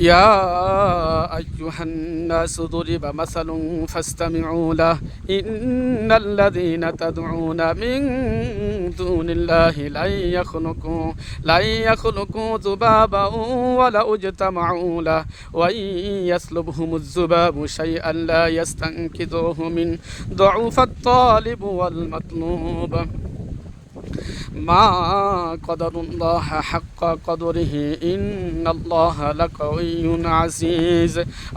يا أيها الناس ضرب مثل فاستمعوا له. إن الذين تدعون من دون الله لن يخلقوا لن يخلقوا ذبابا ولو اجتمعوا له. وإن يسلبهم الذباب شيئا لا يستنكذوه من ضعف الطالب والمطلوب. মা কদরুল্লাহ হাক্কা কদরিহি, ইন্নাল্লাহ লাকাউইয়ুন আজিজ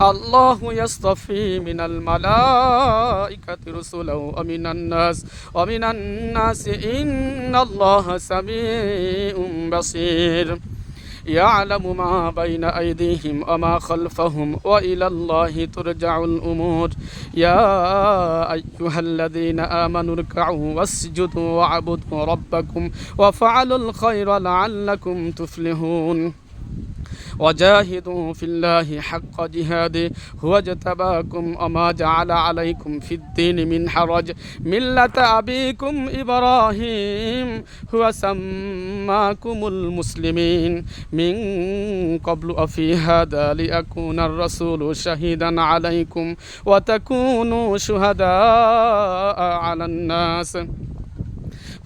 আল্লাহু ইস্তাফি মিনাল মালাইকাতি রুসুলাও ওয়া মিনান নাস, ওয়া মিনান নাস, ইন্নাল্লাহ সামিউম বাসীর। يعلم ما بين أيديهم وما خلفهم وإلى الله ترجع الأمور. يا أيها الذين آمنوا اركعوا واسجدوا واعبدوا ربكم وفعلوا الخير لعلكم تفلحون. وجاهدوا في الله حق جهاده هو اجتباكم وما جعل عليكم في الدين من حرج ملة أبيكم إبراهيم هو سماكم المسلمين من قبل وفي هذا ليكون الرسول شهيدا عليكم وتكونوا شهداء على الناس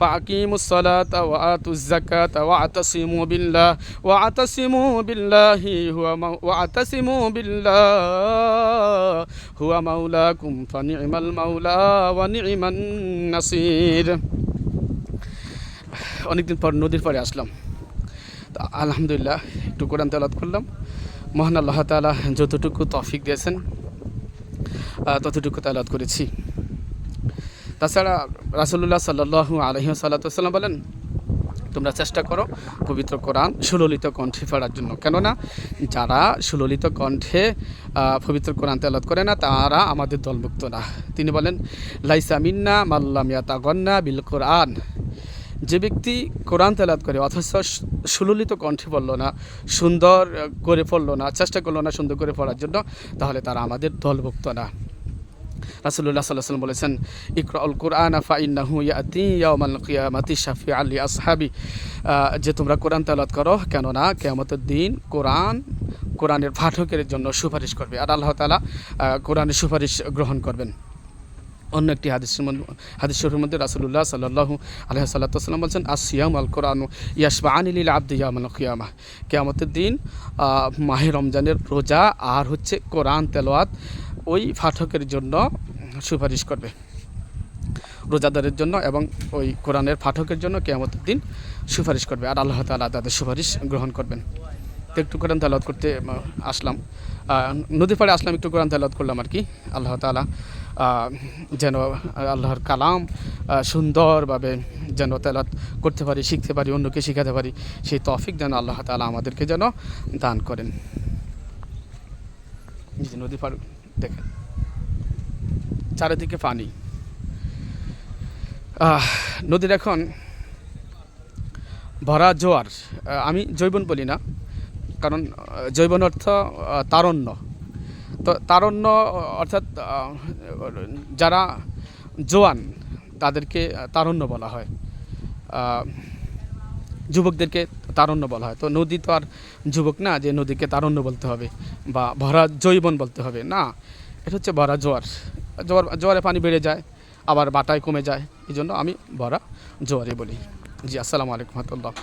فأقيموا الصلاة وآتوا الزكاة واعتصموا بالله واعتصموا بالله هو مو واعتصموا بالله هو مولاكم فنعم المولى ونعم النصير অনেকদিন পর নদীর পরে আসলাম তো আলহামদুলিল্লাহ একটু কোরআন তেলাত করলাম মহান আল্লাহ তালা যতটুকু তফিক দিয়েছেন আহ, ততটুকু তেলাত করেছি তাছাড়া রাসুল্লাহ সাল্লাহ আলহি সাল্লাতাম বলেন, তোমরা চেষ্টা করো পবিত্র কোরআন সুললিত কণ্ঠে পড়ার জন্য। কেননা যারা সুললিত কণ্ঠে পবিত্র কোরআন তেলত করে না, তারা আমাদের দলভুক্ত না। তিনি বলেন, লাইসা মিন্না মাল্লাম ইয়াতা গন্না বিল কোরআন। যে ব্যক্তি কোরআন তেলাত করে, অথচ সুললিত কণ্ঠে পড়ল না, সুন্দর করে পড়ল না, চেষ্টা করল না সুন্দর করে পড়ার জন্য, তাহলে তারা আমাদের দলভুক্ত না। রাসুল্লাহ সাল্লাহ সাল্লাম বলেছেন, ইকরাউল কোরআন আফা ইন্নাহু ইয়াতি ইয়াউমাল কিয়ামাতি শাফি আলী আসহাবি যে তোমরা কোরআন তালাত করো, কেননা কেয়ামতের দিন কোরআন কোরআনের পাঠকের জন্য সুপারিশ করবে। আর আল্লাহ তালা কোরআনের সুপারিশ গ্রহণ করবেন। অন্য একটি হাদিসের হাদিস শরীফের মধ্যে রাসুল্লাহ সাল্লাহ আলহ সাল্লাম বলছেন আসিয়াম আল কোরআন ইয়াসবা আনিল আব্দ ইয়ামাল কিয়ামা। কেয়ামতের দিন মাহে রমজানের রোজা আর হচ্ছে কোরআন তেলোয়াত ওই পাঠকের জন্য সুপারিশ করবে। রোজাদারের জন্য এবং ওই কোরআনের পাঠকের জন্য কেয়ামতের দিন সুপারিশ করবে আর আল্লাহ তালা তাদের সুপারিশ গ্রহণ করবেন। তো একটু কোরআন তালাত করতে আসলাম। নদী পাড়ে আসলাম, একটু কোরআন তালাত করলাম আর কি। আল্লাহ তালা যেন আল্লাহর কালাম সুন্দরভাবে যেন তেলাত করতে পারি, শিখতে পারি, অন্যকে শেখাতে পারি, সেই তফিক যেন আল্লাহ তালা আমাদেরকে যেন দান করেন। নদী পার দেখেন। চারিদিকে পানি। নদীর এখন ভরা জোয়ার। আমি জৈবন বলি না, কারণ জৈবন অর্থ তারণ্য। তো তারণ্য অর্থাৎ যারা জোয়ান, তাদেরকে তারণ্য বলা হয়। যুবকদেরকে তারণ্য বলা হয়। তো নদী তো আর যুবক না, যে নদীকে তারণ্য বলতে হবে বা ভরা জৈবন বলতে হবে। না, এটা হচ্ছে ভরা জোয়ার। জোয়ার, জোয়ারে পানি বেড়ে যায়, আবার বাটায় কমে যায়। এই জন্য আমি ভরা জোয়ারে বলি। জি, আসসালামু আলাইকুম রহমতুল্লাহ।